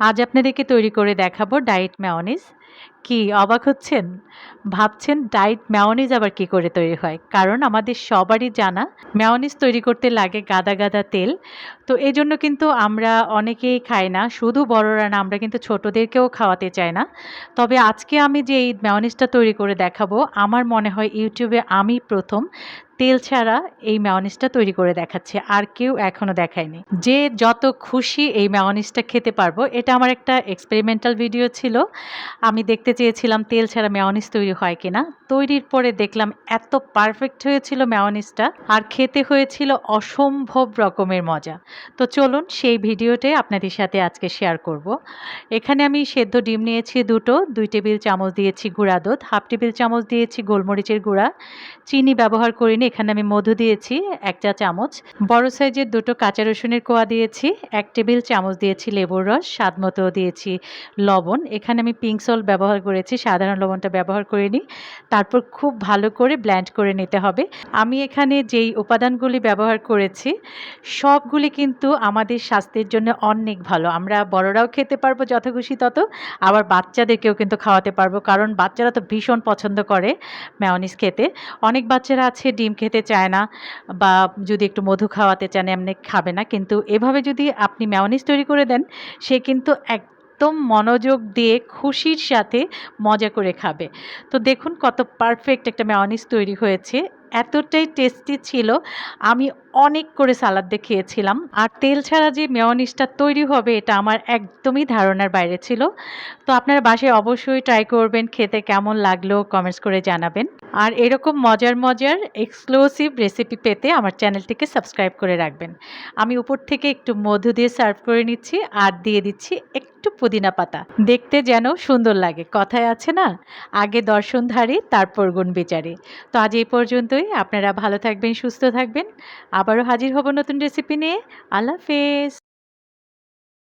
আজ আপনাদেরকে তৈরি করে দেখাবো ডায়েট ম্যায়োনিজ কি, অবাক হচ্ছেন? ভাবছেন ডায়েট ম্যায়োনিজ আবার কি করে তৈরি হয়? কারণ আমাদের সবারই জানা, ম্যায়োনিজ তৈরি করতে লাগে গাদা গাদা তেল। তো এই জন্য কিন্তু আমরা অনেকেই খাই না, শুধু বড়রা না, আমরা কিন্তু ছোটদেরকেও খাওয়াতে চাই না। তবে আজকে আমি যে এই ম্যায়োনিজটা তৈরি করে দেখাবো, আমার মনে হয় ইউটিউবে আমি প্রথম তেল ছাড়া এই ম্যায়োনিজটা তৈরি করে দেখাচ্ছে, আর কেউ এখনও দেখায়নি। যে যত খুশি এই ম্যায়োনিজটা খেতে পারব, এটা আমার একটা এক্সপেরিমেন্টাল ভিডিও ছিল। আমি দেখতে চেয়েছিলাম তেল ছাড়া ম্যায়োনিজ তৈরি হয় কিনা। তৈরির পরে দেখলাম এত পারফেক্ট হয়েছিল ম্যায়োনিজটা আর খেতে হয়েছিল অসম্ভব রকমের মজা। তো চলুন সেই ভিডিওটাই আপনাদের সাথে আজকে শেয়ার করব। এখানে আমি সেদ্ধ ডিম নিয়েছি দুটো, দুই টেবিল চামচ দিয়েছি গুঁড়া দুধ, হাফ টেবিল চামচ দিয়েছি গোলমরিচের গুঁড়া। চিনি ব্যবহার করিনি, এখানে আমি মধু দিয়েছি এক চা চামচ। বড় সাইজের দুটো কাঁচা রসুনের কোয়া দিয়েছি, এক টেবিল চামচ দিয়েছি লেবুর রস, স্বাদ মতো দিয়েছি লবণ। এখানে আমি পিঙ্ক সল্ট ব্যবহার করেছি, সাধারণ লবণটা ব্যবহার করিনি তারপর খুব ভালো করে ব্ল্যান্ড করে নিতে হবে। আমি এখানে যেই উপাদানগুলি ব্যবহার করেছি, সবগুলি কিন্তু আমাদের স্বাস্থ্যের জন্য অনেক ভালো। আমরা বড়রাও খেতে পারব যত খুশি তত, আবার বাচ্চাদেরকেও কিন্তু খাওয়াতে পারব, কারণ বাচ্চারা তো ভীষণ পছন্দ করে ম্যাওনিজ খেতে। অনেক বাচ্চারা আছে, ডিম খেতে চায় না, বা যদি একটু মধু খাওয়াতে চান, এমনি খাবে না। কিন্তু এভাবে যদি আপনি ম্যাওনিজ তৈরি করে দেন, সে কিন্তু একদম মনোযোগ দিয়ে, খুশির সাথে মজা করে খাবে। তো দেখুন কত পারফেক্ট একটা ম্যাওনিজ তৈরি হয়েছে। এতটাই টেস্টি ছিল। আমি অনেক করে সালাদ খেয়েছিলাম আর তেল ছাড়া যে মেয়নিজটা তৈরি হবে, এটা আমার একদমই ধারণার বাইরে ছিল। তো আপনারা বাসায় অবশ্যই ট্রাই করবেন, খেতে কেমন লাগল কমেন্টস করে জানাবেন। আর এরকম মজার মজার এক্সক্লুসিভ রেসিপি পেতে আমার চ্যানেলটিকে সাবস্ক্রাইব করে রাখবেন। আমি উপর থেকে একটু মধু দিয়ে সার্ভ করে নিচ্ছি আর দিয়ে দিচ্ছি একটু পুদিনা পাতা। দেখতে যেন সুন্দর লাগে। কথায় আছে না, আগে দর্শনধারী তারপর গুণ বিচারে। তো আজ এই পর্যন্তই। আপনারা ভালো থাকবেন, সুস্থ থাকবেন। আবারও হাজির হব নতুন রেসিপি নিয়ে। আল্লাহ হাফেজ।